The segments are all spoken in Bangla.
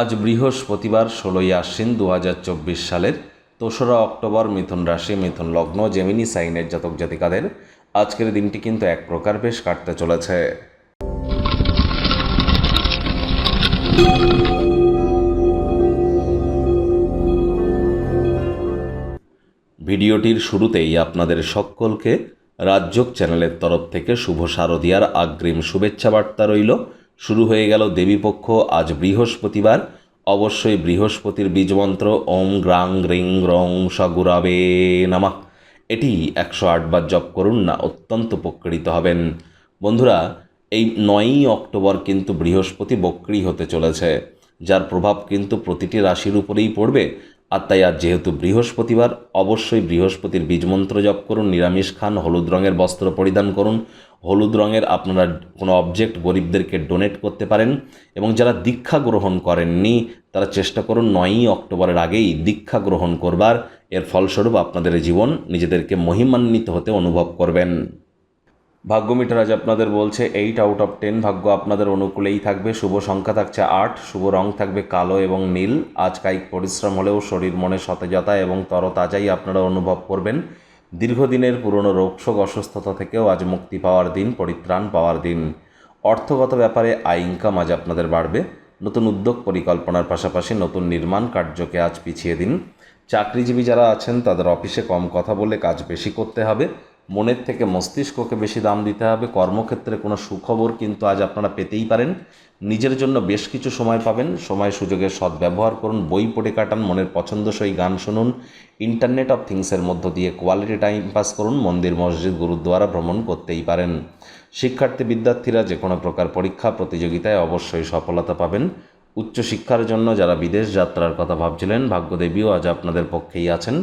আজ বৃহস্পতিবার, ষোলোই আশ্বিন দু হাজার চব্বিশ সালের দোসরা অক্টোবর মিথুন রাশি, মিথুন লগ্ন জেমিনি সাইনের জাতক জাতিকাদের আজকের দিনটি কিন্তু এক প্রকার বেশ কাটতে চলেছে। ভিডিওটির শুরুতেই আপনাদের সকলকে রাজ্যক চ্যানেলের তরফ থেকে শুভ শারদিয়ার আগ্রিম শুভেচ্ছা বার্তা রইল। শুরু হয়ে গেল দেবীপক্ষ, আজ বৃহস্পতিবার। অবশ্যই বৃহস্পতির বীজমন্ত্র, ওম গ্রাং রিং রং সগুরাবে নামা। এটি একশো আটবার জপ করুন না, অত্যন্ত উপকৃত হবেন। বন্ধুরা, এই নয়ই অক্টোবর কিন্তু বৃহস্পতি বক্রি হতে চলেছে, যার প্রভাব কিন্তু প্রতিটি রাশির উপরেই পড়বে। আর তাই আজ যেহেতু বৃহস্পতিবার, অবশ্যই বৃহস্পতির বীজমন্ত্র জপ করুন, নিরামিষ খান, হলুদ রঙের বস্ত্র পরিধান করুন। হলুদ রঙের আপনারা কোনো অবজেক্ট গরিবদেরকে ডোনেট করতে পারেন এবং যারা দীক্ষা গ্রহণ করেননি, তারা চেষ্টা করুন নয়ই অক্টোবরের আগেই দীক্ষা গ্রহণ করবার। এর ফলস্বরূপ আপনাদের জীবন নিজেদেরকে মহিমান্বিত হতে অনুভব করবেন। ভাগ্য মিটার আজ আপনাদের বলছে এইট আউট অফ টেন ভাগ্য আপনাদের অনুকূলেই থাকবে। শুভ সংখ্যা থাকছে আট, শুভ রং থাকবে কালো এবং নীল। আজ কায়িক পরিশ্রম হলেও শরীর মনে সতেজতা এবং তরতাজাই আপনারা অনুভব করবেন। দীর্ঘদিনের পুরনো রোগশোক, অসুস্থতা থেকেও আজ মুক্তি পাওয়ার দিন, পরিত্রাণ পাওয়ার দিন। অর্থগত ব্যাপারে আয় ইনকাম আজ আপনাদের বাড়বে। নতুন উদ্যোগ পরিকল্পনার পাশাপাশি নতুন নির্মাণ কার্যকে আজ পিছিয়ে দিন। চাকরিজীবী যারা আছেন, তাদের অফিসে কম কথা বলে কাজ বেশি করতে হবে। মনের থেকে মস্তিষ্ককে বেশি দাম দিতে হবে। কর্মক্ষেত্রে কোনো সুখবর কিন্তু আজ আপনারা পেতেই পারেন। নিজের জন্য বেশ কিছু সময় পাবেন। সময় সুযোগের সদ্ব্যবহার করুন, বই পড়ে কাটান, মনের পছন্দসই গান শুনুন ইন্টারনেট অফ থিংসের মধ্য দিয়ে কোয়ালিটি টাইম পাস করুন, মন্দির, মসজিদ, গুরুদ্বারা ভ্রমণ করতেই পারেন। শিক্ষার্থী, বিদ্যার্থীরা যে কোনো প্রকার পরীক্ষা, প্রতিযোগিতায় অবশ্যই সফলতা পাবেন। উচ্চশিক্ষার জন্য যারা বিদেশ যাত্রার কথা ভাবছিলেন, ভাগ্যদেবীও আজ আপনাদের পক্ষেই আছেন।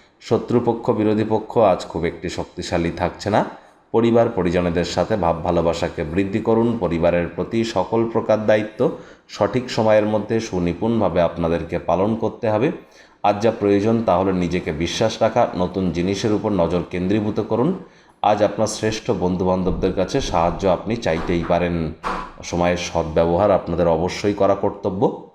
শত্রুপক্ষ, বিরোধী পক্ষ আজ খুব একটি শক্তিশালী থাকছে না। পরিবার, পরিজনেদের সাথে ভাব ভালোবাসাকে বৃদ্ধি করুন। পরিবারের প্রতি সকল প্রকার দায়িত্ব সঠিক সময়ের মধ্যে সুনিপুণভাবে আপনাদেরকে পালন করতে হবে। আজ যা প্রয়োজন তাহলে নিজেকে বিশ্বাস রাখা, নতুন জিনিসের উপর নজর কেন্দ্রীভূত করুন। আজ আপনার শ্রেষ্ঠ বন্ধুবান্ধবদের কাছে সাহায্য আপনি চাইতেই পারেন। সময়ের সদ্ব্যবহার আপনাদের অবশ্যই করা কর্তব্য।